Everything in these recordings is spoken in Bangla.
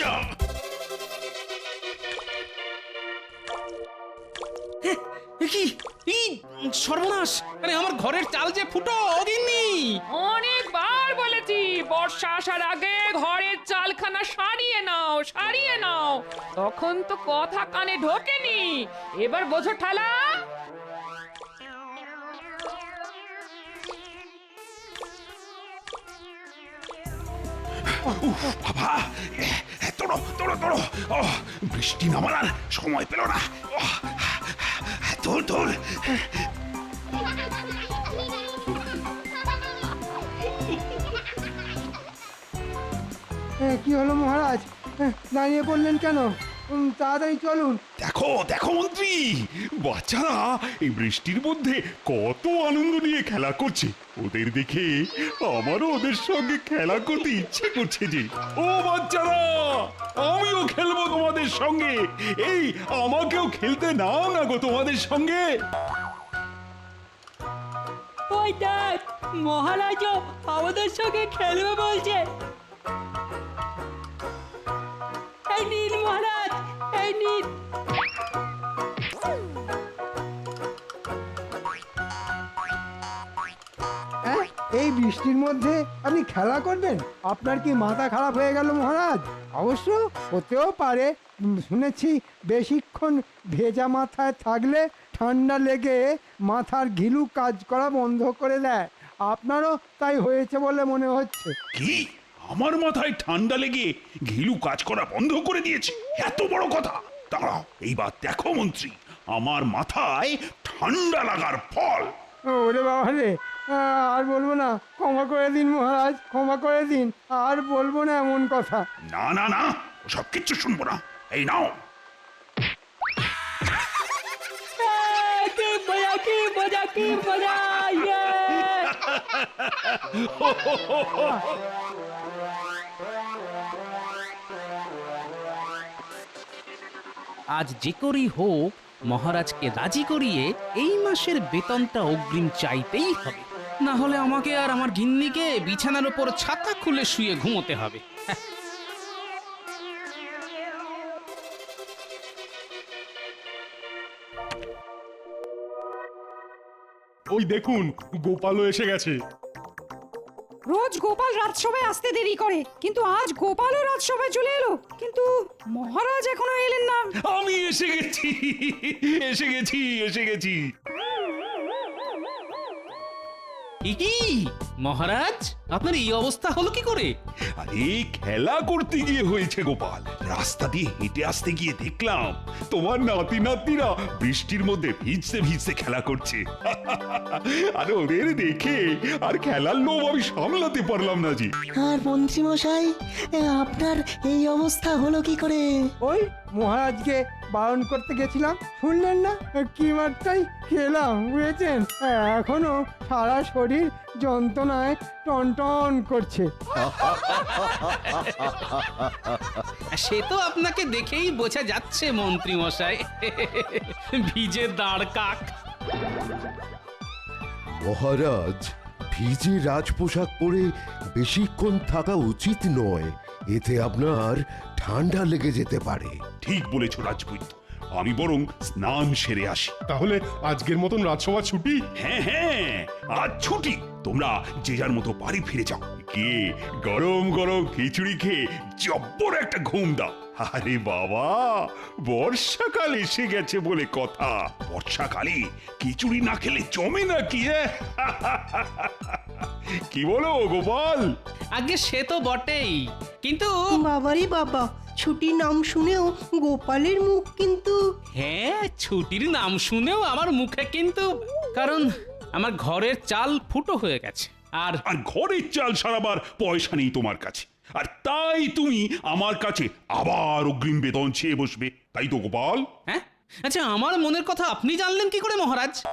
যা এ কি? এই সর্বনাশ। আরে আমার ঘরের চাল যে ফুটো অগিন্নি অনেকবার বলেছি বর্ষা আসার আগে ঘরের চালখানা সারিয়ে নাও সারিয়ে নাও। তখন তো কথা কানে ঢোকেনি। এবার বোঝো ঠালা। বাবা। দৌড়ো তোড়ো তোড়ো ও বৃষ্টি নামার আর সময় পেল না। তোর এ, কি হলো মহারাজ? দাঁড়িয়ে পড়লেন কেন? তাড়াতাড়ি চলুন। দেখো দেখো মন্ত্রী, বাচ্চারা, এই বৃষ্টির মধ্যে কত আনন্দ নিয়ে খেলা করছে। ওদের দেখে আমারও ওদের সঙ্গে খেলা করতে ইচ্ছে করছে যে, ও বাচ্চারা, আমিও খেলব তোমাদের সঙ্গে। এই, আমাকেও খেলতে নাও না গো তোমাদের সঙ্গে। ওই আমাদের সঙ্গে খেলবে বলছে। বৃষ্টির মধ্যে আপনি খেলা করবেন? আপনার কি মাথা খারাপ হয়ে গেল মহারাজ? অবশ্য হতেও পারে। শুনেছি বেশিক্ষণ ভেজা মাথায় থাকলে ঠান্ডা লেগে মাথার ঘিলু কাজ করা বন্ধ করে দেয়। আপনারও তাই হয়েছে বলে মনে হচ্ছে। কি? আমার মাথায় ঠান্ডা লেগে ঘিলু কাজ করা বন্ধ করে দিয়েছে? এত বড় কথা! দাঁড়াও এইবার দেখো মন্ত্রী আমার মাথায় ঠান্ডা লাগার ফল। ওরে বাবা রে আর বলব না। ক্ষমা করে দিন মহারাজ ক্ষমা করে দিন। আর বলব না এমন কথা। না না না সব কিচ্ছু শুনব না। এই নাও। কি মজা কি মজা কি মজা ইয়ে! আজ যে করেই হোক মহারাজকে রাজি করিয়ে এই মাসের বেতনটা অগ্রিম চাইতেই হবে। না হলে আমাকে আর আমার গিন্নিকে বিছানার উপর ছাতা খুলে শুয়ে ঘুমোতে হবে। ওই দেখুন গোপালও এসে গেছে। রোজ গোপাল রাজসভায় আসতে দেরি করে কিন্তু আজ গোপালও রাজসভায় চলে এলো। কিন্তু মহারাজ এখনও এলেন না। আমি এসে গেছি এসে গেছি এসে গেছি। কি? মহারাজ? আপনার এই অবস্থা হলো কি করে? আরে খেলা করতে গিয়ে হয়েছে গোপাল। রাস্তা দিয়ে হেঁটে আসতে গিয়ে দেখলাম তোমার নাতি নাতনিরা বৃষ্টির মধ্যে ভিজতে ভিজতে খেলা করছে। আর ওদের দেখে আর খেলার লোভ আমি সামলাতে পারলাম না জি আর মন্ত্রীমশাই এ, আপনার এই অবস্থা হলো কি করে? ওই মহারাজকে বারণ করতে গেছিলাম শুনলেন না? কি মাত্রাই খেলাম বুঝেছেন? এখনও সারা শরীর যন্ত্রণায় টনটন করছে। সে তো আপনাকে দেখেই বোঝা যাচ্ছে মন্ত্রী মশাই ভিজে দাঁড় কাক। মহারাজ ভিজে রাজপোশাক পরে বেশিক্ষণ থাকা উচিত নয়। এতে আপনার ঠান্ডা লেগে যেতে পারে। ঠিক বলেছ রাজপুত। আমি বরং স্নান সেরে আসি। তাহলে আজকের মতন রাজসভা ছুটি? হ্যাঁ হ্যাঁ আজ ছুটি। তোমরা যে যার মতো বাড়ি ফিরে যাও। কে গরম গরম খিচুড়ি খেয়ে জব্বর একটা ঘুম দাও। আরে বাবা বর্ষাকাল এসে গেছে বলে কথা। বর্ষাকালে খিচুড়ি না খেলে জমে নাকি হ্যাঁ? কি বলো গোপাল? আগে সে তো বটেই কিন্তু বাবারে বাবা ছুটির নাম শুনেও গোপালের মুখ কিন্তু হ্যাঁ ছুটির নাম শুনেও আমার মুখে কিন্তু কারণ আমার ঘরের চাল ফুটো হয়ে গেছে। আর আর ঘরের চাল সারাবার পয়সা নেই তোমার কাছে। আর তাই তুমি আমার কাছে আবার অগ্রিম বেতন চেয়ে বসবে। তাই তো গোপাল? হ্যাঁ? আচ্ছা আমার মনের কথা আপনি জানলেন কি করে মহারাজ?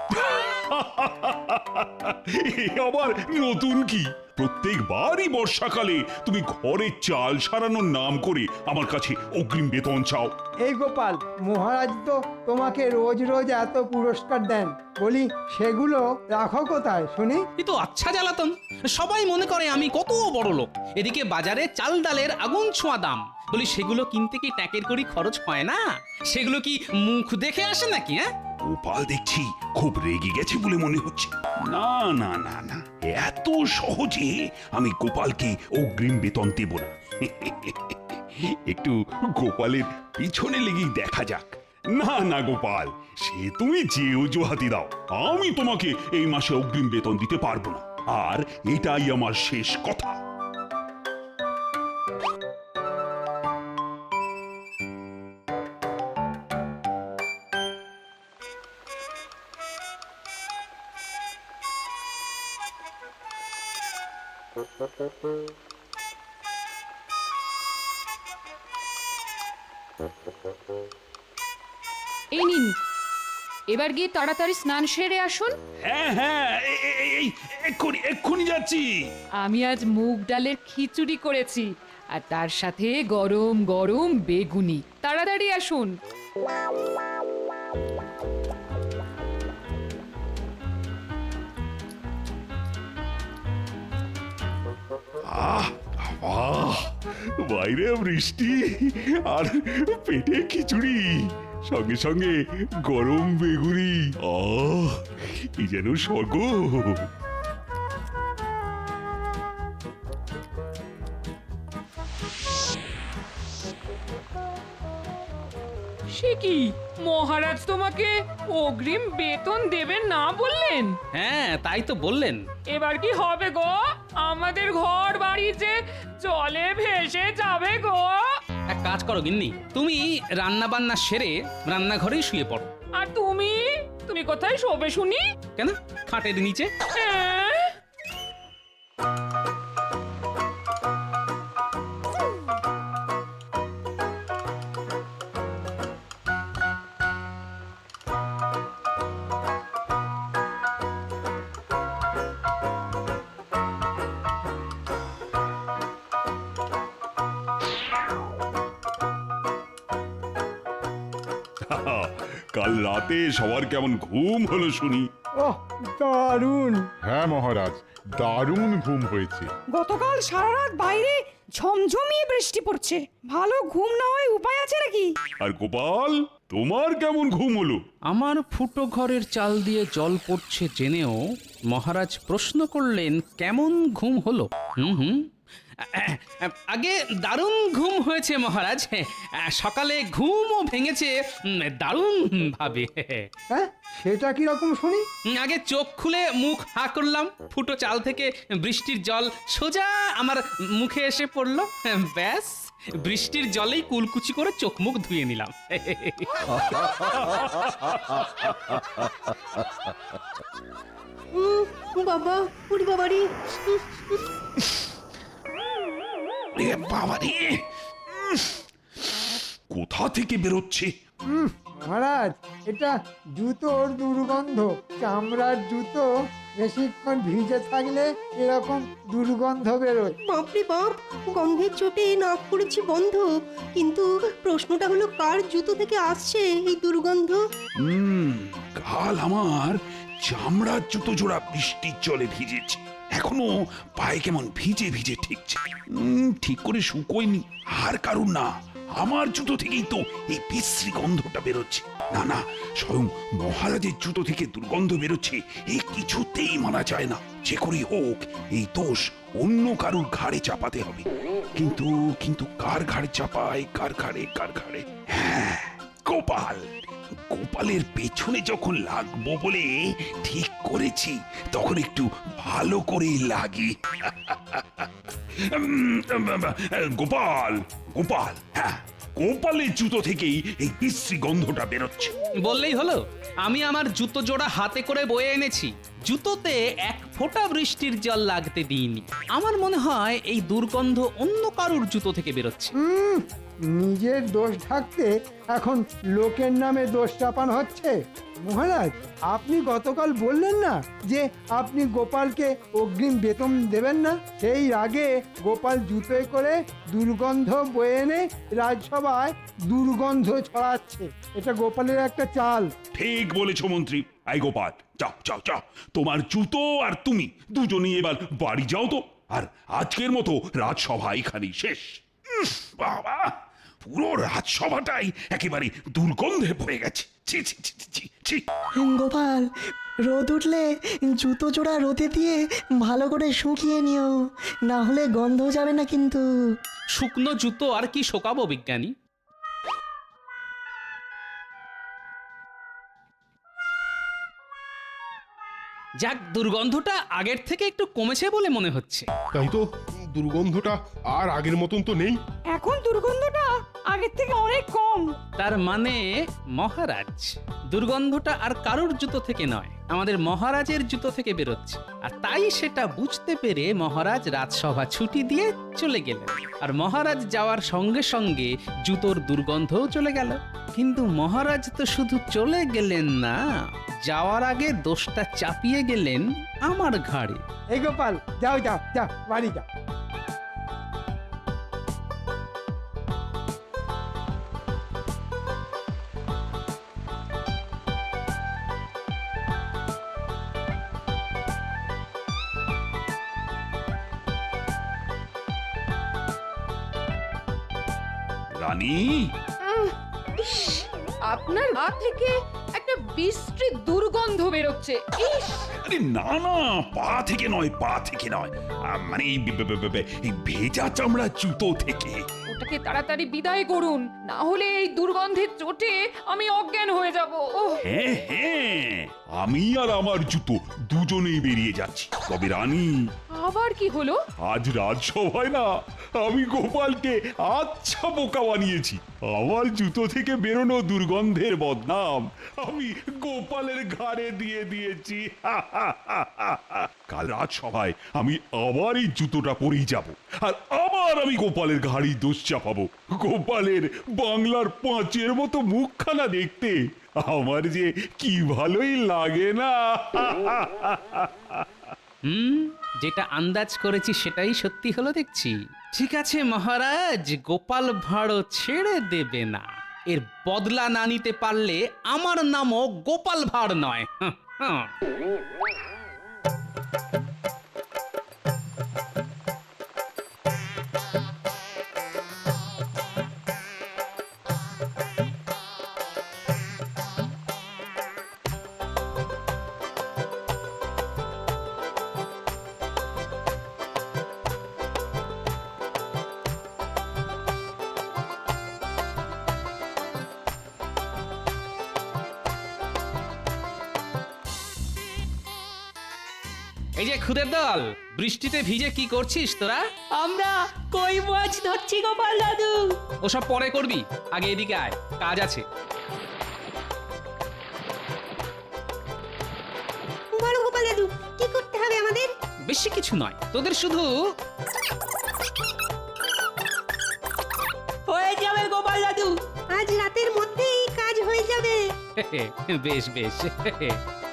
এ আবার নতুন কি? প্রত্যেকবারই বর্ষাকালে তুমি ঘরে চাল সারানোর নাম করে আমার কাছে অগ্রিম বেতন চাও। এই গোপাল মহারাজ তো তোমাকে রোজ রোজ এত পুরস্কার দেন। বলি সেগুলো রাখো কোথায় শুনি? এ তো আচ্ছা জ্বালাতন। সবাই মনে করে আমি কত বড় লোক। এদিকে বাজারে চাল ডালের আগুন ছোঁয়া দাম। বলি সেগুলো কিনতে কি ট্যাকের করি খরচ হয় না? সেগুলো কি মুখ দেখে আসে নাকি হ্যাঁ? গোপাল দেখছি খুব রেগে গেছে বলে মনে হচ্ছে। না না না না, এত সহজে আমি গোপালকে অগ্রিম বেতন দেব না। একটু গোপালের পিছনে লেগেই দেখা যাক। না না, গোপাল, সে তুমি যে অজুহাতি দাও। আমি তোমাকে এই মাসে অগ্রিম বেতন দিতে পারব না। আর এটাই আমার শেষ কথা। এই নিন। এবার গিয়ে তাড়াতাড়ি স্নান সেরে আসুন। হ্যাঁ হ্যাঁ এই- এক্ষুনি এক্ষুনি যাচ্ছি। আমি আজ মুগ ডালের খিচুড়ি করেছি আর তার সাথে গরম গরম বেগুনি। তাড়াতাড়ি আসুন। আহ আহ বাইরে বৃষ্টি আর পেটে খিচুড়ি। সঙ্গে সঙ্গে গরম বেগুনি। আহ কি যেন স্বর্গ। সে কি? মহারাজ তোমাকে অগ্রিম বেতন দেবেন না বললেন? হ্যাঁ তাই তো বললেন। এবার কি হবে গো? আমাদের ঘর বাড়ি যে জলে ভেসে যাবে গো। এক কাজ করো গিন্নি তুমি রান্না বান্না সেরে রান্নাঘরেই শুয়ে পড়ো। আর তুমি? তুমি কোথায় শোবে শুনি? কেন? খাটের নিচে? হ্যাঁ? কাল রাতে সবার কেমন ঘুম হলো শুনি। ওহ দারুণ। হ্যাঁ মহারাজ দারুণ ঘুম হয়েছে। গতকাল সারা রাত বাইরে ঝমঝমিয়ে বৃষ্টি পড়ছে। ভালো ঘুম না হয় উপায় আছে নাকি? আর গোপাল তোমার কেমন ঘুম হলো? আমার ফুটো ঘরের চাল দিয়ে জল পড়ছে জেনেও মহারাজ প্রশ্ন করলেন কেমন ঘুম হলো? হুম হুম। আগে দারুণ ঘুম হয়েছে মহারাজ। সকালে ঘুমও ভেঙেছে দারুণ ভাবে হ্যাঁ সেটা কীরকম শুনি? আগে চোখ খুলে মুখ হা করলাম ফুটো চাল থেকে বৃষ্টির জল সোজা আমার মুখে এসে পড়ল। ব্যাস বৃষ্টির জলেই কুলকুচি করে চোখ মুখ ধুয়ে নিলাম। বাবা উড়ি বাবারি। এ বাবা রে কোথা থেকে বেরোচ্ছে? উম, মহারাজ এটা জুতোর দুর্গন্ধ। চামড়ার জুতো বেশিক্ষণ ভিজে থাকলে এরকম দুর্গন্ধ বেরোয়। বাপরে বাপ গন্ধের চোটে নাক করেছি বন্ধ। কিন্তু প্রশ্নটা হলো কার জুতো থেকে আসছে এই দুর্গন্ধ? হুম কাল আমার চামড়ার জুতো জোড়া বৃষ্টির জলে ভিজেছে। এখনও পায়ে কেমন ভিজে ভিজে ঠিকছে। ঠিক করে শুকোয়নি। আর কারণ না। আমার জুতো থেকেই তো এই বিশ্রী গন্ধটা বেরোচ্ছে। না না, স্বয়ং মহারাজের জুতো থেকে দুর্গন্ধ বেরোচ্ছে। এই কিছুতেই মানা যায় না। যে করেই হোক, এই দোষ অন্য কারুর ঘাড়ে চাপাতে হবে। কিন্তু কিন্তু কার ঘাড়ে চাপায়? কার ঘাড়ে কার ঘাড়ে? হ্যাঁ গোপাল। গোপালের পেছনে যখন লাগবো বলে ঠিক করেছি তখন একটু ভালো করে লাগি। গোপাল গোপাল হ্যাঁ গোপালের জুতো থেকেই এই বিশ্রী গন্ধটা বেরোচ্ছে। বললেই হলো আমি আমার জুতো জোড়া হাতে করে বয়ে এনেছি। জুতোতে এক ফোঁটা বৃষ্টির জল লাগতে দিইনি। আমার মনে হয় এই দুর্গন্ধ অন্য কারুর জুতো থেকে বেরোচ্ছে। নিজের দোষ ঢাকতে এখন লোকের নামে দোষ চাপানো হচ্ছে? মহারাজ, আপনি গতকাল বললেন না যে আপনি গোপালকে অগ্রিম বেতন দেবেন না? সেই রাগে গোপাল জুতোয় করে দুর্গন্ধ বয়ে এনে রাজসভায় দুর্গন্ধ ছড়াচ্ছে। এটা গোপালের একটা চাল। ঠিক বলেছ মন্ত্রী। আই গোপাল, যাও যাও যাও। তোমার জুতো আর তুমি দুজনেই এবার বাড়ি যাও তো। আর আজকের মতো রাজসভা এখানেই শেষ। বাবা! পুরো রাজসভাটাই একেবারে দুর্গন্ধে ভরে গেছে। ছি ছি ছি ছি, ছি ছি। গোপাল রোদ উঠলে জুতো জোড়া রোদে দিয়ে ভালো করে শুকিয়ে নিও না হলে গন্ধ যাবে না কিন্তু। শুকনো জুতো আর কি শোকাবো বিজ্ঞানী? যাক দুর্গন্ধটা আগের থেকে একটু কমেছে বলে মনে হচ্ছে। তাই তো দুর্গন্ধটা আর আগের মতন তো নেই। এখন দুর্গন্ধটা আগের থেকে অনেক কম। তার মানে মহারাজ দুর্গন্ধটা আর কারোর জুতো থেকে নয় আমাদের মহারাজের জুতো থেকে বেরোচ্ছে। আর তাই সেটা বুঝতে পেরে মহারাজ রাজসভা ছুটি দিয়ে চলে গেলেন। আর মহারাজ যাওয়ার সঙ্গে সঙ্গে জুতোর দুর্গন্ধও চলে গেল। কিন্তু মহারাজ তো শুধু চলে গেলেন না যাওয়ার আগে দোষটা চাপিয়ে গেলেন আমার ঘাড়ে। এই গোপাল যাও যাও যাও বাড়ি যাও। রানী। ইস, আপনার গা থেকে একটা বিশ্রী দুর্গন্ধ বেরোচ্ছে। ইস। আরে না না পা থেকে নয় পা থেকে নয়। আহ, মানে এই বে- বে- বে- বে- এই ভেজা চামড়া জুতো থেকে। ওটাকে তাড়াতাড়ি বিদায় করুন না হলে এই দুর্গন্ধের চোটে আমি অজ্ঞান হয়ে যাব। ওহ। হ্যাঁ হ্যাঁ আমি আর আমার জুতো দুজনেই বেরিয়ে যাচ্ছি। তবে রানী আবার কি হলো? আজ রাজসভায় না, আমি গোপালকে আচ্ছা বোকা বানিয়েছি। আমার জুতো থেকে বেরোনো দুর্গন্ধের বদনাম আমি গোপালের ঘাড়ে দিয়ে দিয়েছি। কাল রাজসভায় আমি আবার এই জুতোটা পরেই যাব, আর আবার আমি গোপালের ঘাড়ি দোষ চাপাবো। গোপালের বাংলার পাঁচের মতো মুখখানা দেখতে আমার যে কি ভালোই লাগে না। হুম যেটা আন্দাজ করেছি সেটাই সত্যি হলো দেখছি। ঠিক আছে মহারাজ গোপাল ভাড়ো ছেড়ে দেবে না। এর বদলা না নিতে পারলে আমার নামও গোপাল ভাঁড় নয়। হাঁ, এই যে খুদের দল বৃষ্টিতে ভিজে কি করছিস তোরা? আমরা কই মাছ ধরছি গোপাল দাদু? ওসব পরে করবি আগে এদিকে আয় কাজ আছে। বলো গোপাল দাদু কি করতে হবে আমাদের? বেশি কিছু নয় তোদের শুধু হয়ে যাবে গোপাল দাদু। আজ রাতের মধ্যেই কাজ হয়ে যাবে। বেশ বেশ।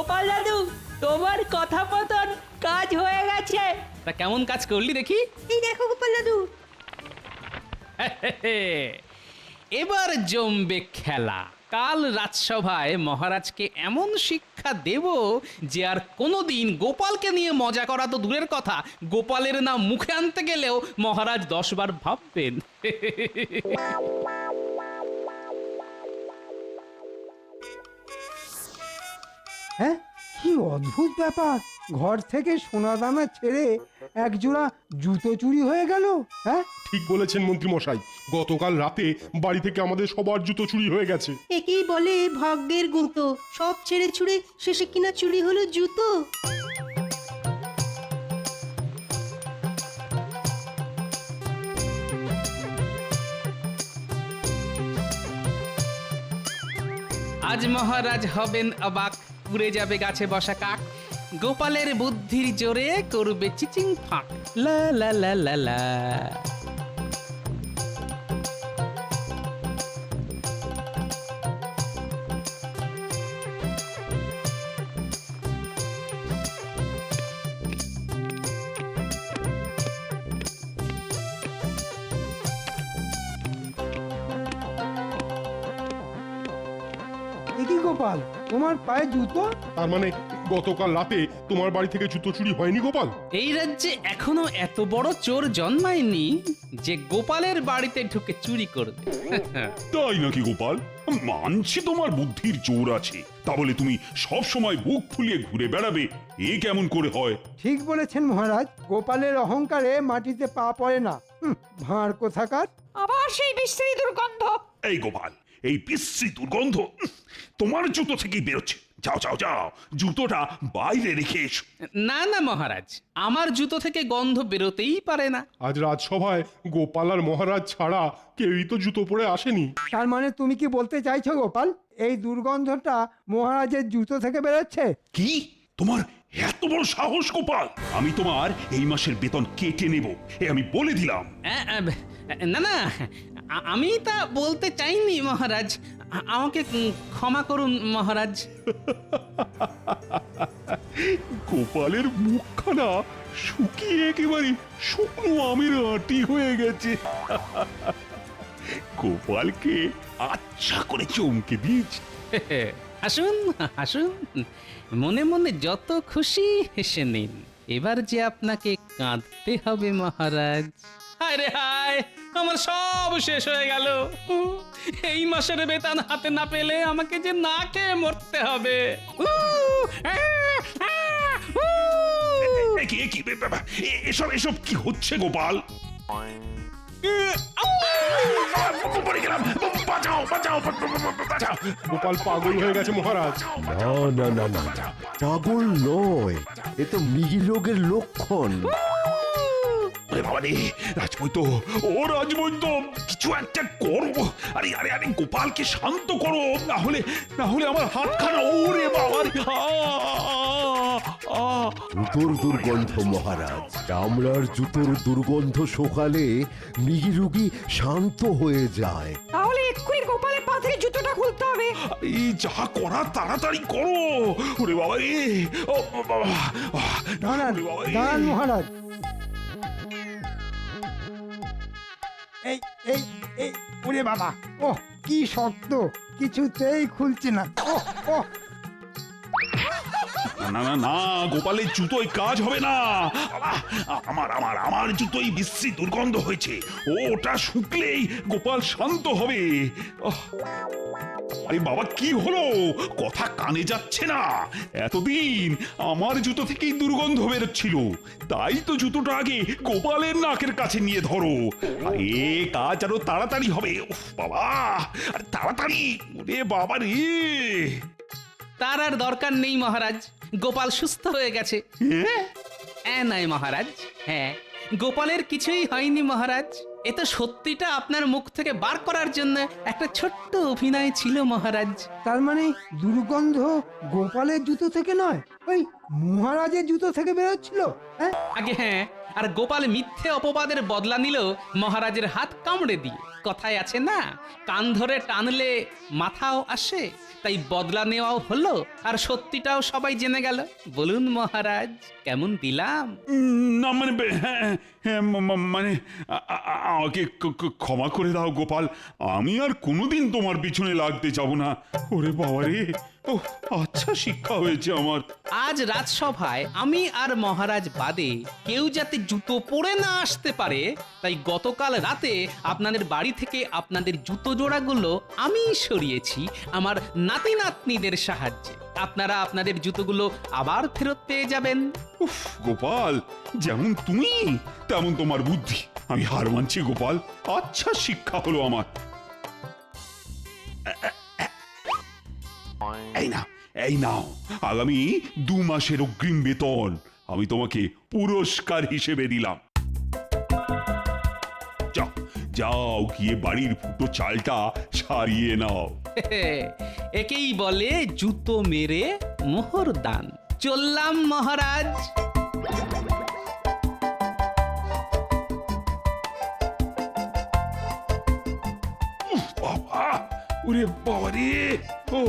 গোপাল দাদু তোমার কথা মতন কাজ হয়ে গেছে। তা কেমন কাজ করলি দেখি? এই দেখো গোপাল দাদু। এবার জমবে খেলা। কাল রাজসভায় মহারাজকে এমন শিক্ষা দেব যে আর কোনোদিন গোপালকে নিয়ে মজা করা তো দূরের কথা। গোপালের নাম মুখে আনতে গেলেও মহারাজ দশবার ভাববেন। হ্যাঁ? কি অদ্ভুত ব্যাপার। ঘর থেকে সোনা দানা ছেড়ে এক জোড়া জুতো চুরি হয়ে গেল হ্যাঁ? ঠিক বলেছেন মন্ত্রী মশাই গতকাল রাতে বাড়ি থেকে আমাদের সবার জুতো চুরি হয়ে গেছে। একেই বলে ভাগ্যের গুঁতো সব ছেড়ে ছুড়ে শেষে কিনা চুরি হলো জুতো। আজ মহারাজ হবেন অবাক। উড়ে যাবে গাছে বসা কাক। গোপালের বুদ্ধির জোরে করবে চিচিং ফাঁক। লা লা গোপাল? তোমার পায়ে জুতো? তার মানে গতকাল রাতে তোমার বাড়ি থেকে জুতো চুরি হয়নি গোপাল? এই রাজ্যে এখনও এত বড় চোর জন্মায়নি যে গোপালের বাড়িতে ঢুকে চুরি করবে। তাই নাকি গোপাল? মানছি তোমার বুদ্ধির জোর আছে। তা বলে তুমি সব সময় বুক ফুলিয়ে ঘুরে বেড়াবে এ কেমন করে হয়? ঠিক বলেছেন মহারাজ গোপালের অহংকারে মাটিতে পা পড়ে না। ভাঁড় কোথাকার? আবার সেই বিশ্রী দুর্গন্ধ। এই গোপাল এই বিশ্রী দুর্গন্ধ তোমার জুতো থেকেই বেরোচ্ছে। যাও যাও যাও জুতোটা বাইরে রেখে এসো। না না মহারাজ আমার জুতো থেকে গন্ধ বেরোতেই পারে না। আজ রাজসভায় গোপাল আর মহারাজ ছাড়া কেউই তো জুতো পরে আসেনি। তার মানে তুমি কি বলতে চাইছো গোপাল? এই দুর্গন্ধটা মহারাজের জুতো থেকে বেরোচ্ছে? কি? তোমার এত বড় সাহস গোপাল? আমি তোমার এই মাসের বেতন কেটে নেব এ আমি বলে দিলাম। না না আমি তা বলতে চাইনি মহারাজ। আমাকে ক্ষমা করুন মহারাজ। গোপালের মুখখানা শুকিয়ে একেবারে শুকনো আমের আটি হয়ে গেছে। গোপালকে আচ্ছা করে চমকে দিয়েছি। আসুন আসুন। মনে মনে যত খুশি হেসে নিন। এবার যে আপনাকে কাঁদতে হবে মহারাজ। হায় রে হায়! আমার সব শেষ হয়ে গেল এই মাসের বেতন হাতে না পেলে আমাকে যে না খেয়ে মরতে হবে এ কি এ কি এসব এসব কি হচ্ছে গোপাল পড়ে গেলাম বাঁচাও বাঁচাও বাঁচাও গোপাল পাগল হয়ে গেছে মহারাজ না না না না পাগল নয় এ তো মৃগী রোগের লক্ষণ ওরে বাবা রে রাজবৈদ্য ও রাজবৈদ্য কিছু একটা করো আরে আরে আরে গোপালকে শান্ত করো না হলে না হলে আমার হাতখানা ওরে বাবা রে। জুতোর দুর্গন্ধ মহারাজ। চামড়ার জুতোর দুর্গন্ধ সকালে মৃগী শান্ত হয়ে যায়। তাহলে এক্ষুনি গোপালের পা থেকে জুতোটা খুলতে হবে। এই যা করা তাড়াতাড়ি করো। ওরে বাবা রে ও বাবা রে। দাঁড়ান মহারাজ। এই এই এই, ওরে বাবা ও কি শক্ত কিছুতেই খুলছে না ও ও না না না, গোপালের জুতোয় কাজ হবে না। আমার আমার আমার জুতোই বিশ্রী দুর্গন্ধ হয়েছে। ওটা শুকলেই গোপাল শান্ত হবে। আরে বাবা কি হলো? কথা কানে যাচ্ছে না। এতদিন আমার জুতো থেকেই দুর্গন্ধ বেরোচ্ছিল। তাই তো জুতোটা আগে গোপালের নাকের কাছে নিয়ে ধরো। আরে কাজ আরও তাড়াতাড়ি হবে। উফ বাবা আরে তাড়াতাড়ি। ওরে বাবা রে। তার আর দরকার নেই মহারাজ। গোপাল সুস্থ হয়ে গেছে। হ্যাঁ? নয় মহারাজ। হ্যাঁ। গোপালের কিছুই হয়নি মহারাজ। এ তো সত্যিটা আপনার মুখ থেকে বার করার জন্য একটা ছোট্ট অভিনয় ছিল মহারাজ। তার মানে দুর্গন্ধ গোপালের জুতো থেকে নয় ওই মহারাজের জুতো থেকে বেরোচ্ছিল হ্যাঁ? আগে হ্যাঁ আর গোপাল মিথ্যে অপবাদের বদলা নিল মহারাজের হাত কামড়ে দিয়ে। কথায় আছে না কান ধরে টানলে মাথাও আসে তাই বদলা নেওয়াও হলো আর সত্যিটাও সবাই জেনে গেল। বলুন মহারাজ কেমন দিলাম? না মানে হ্যাঁ, হ্যাঁ, ম- মানে আ- আমাকে ক্ষমা করে দাও গোপাল। আমি আর কোনোদিন তোমার পিছনে লাগতে যাব না। ওরে বাবা রে ও আচ্ছা শিক্ষা হয়েছে আমার। আজ রাজসভায় আমি আর মহারাজ বাদে কেউ যাতে জুতো পরে না আসতে পারে তাই গতকাল রাতে আপনাদের বাড়ি থেকে আপনাদের জুতো জোড়াগুলো আমি সরিয়েছি আমার নাতি নাতনিদের সাহায্যে। আপনারা আপনাদের জুতোগুলো আবার ফেরত পেয়ে যাবেন। উফ গোপাল যেমন তুমি তেমন তোমার বুদ্ধি। আমি হার মানছি গোপাল। আচ্ছা শিক্ষা হলো আমার। এই না এই নাও। আগামী দু মাসের অগ্রিম বেতন আমি তোমাকে পুরস্কার হিসেবে দিলাম। যাও যাও গিয়ে বাড়ির ফুটো চালটা সারিয়ে নাও। একেই বলে জুতো মেরে মোহর দান। চললাম মহারাজ। বাবা ওরে বাবা রে ও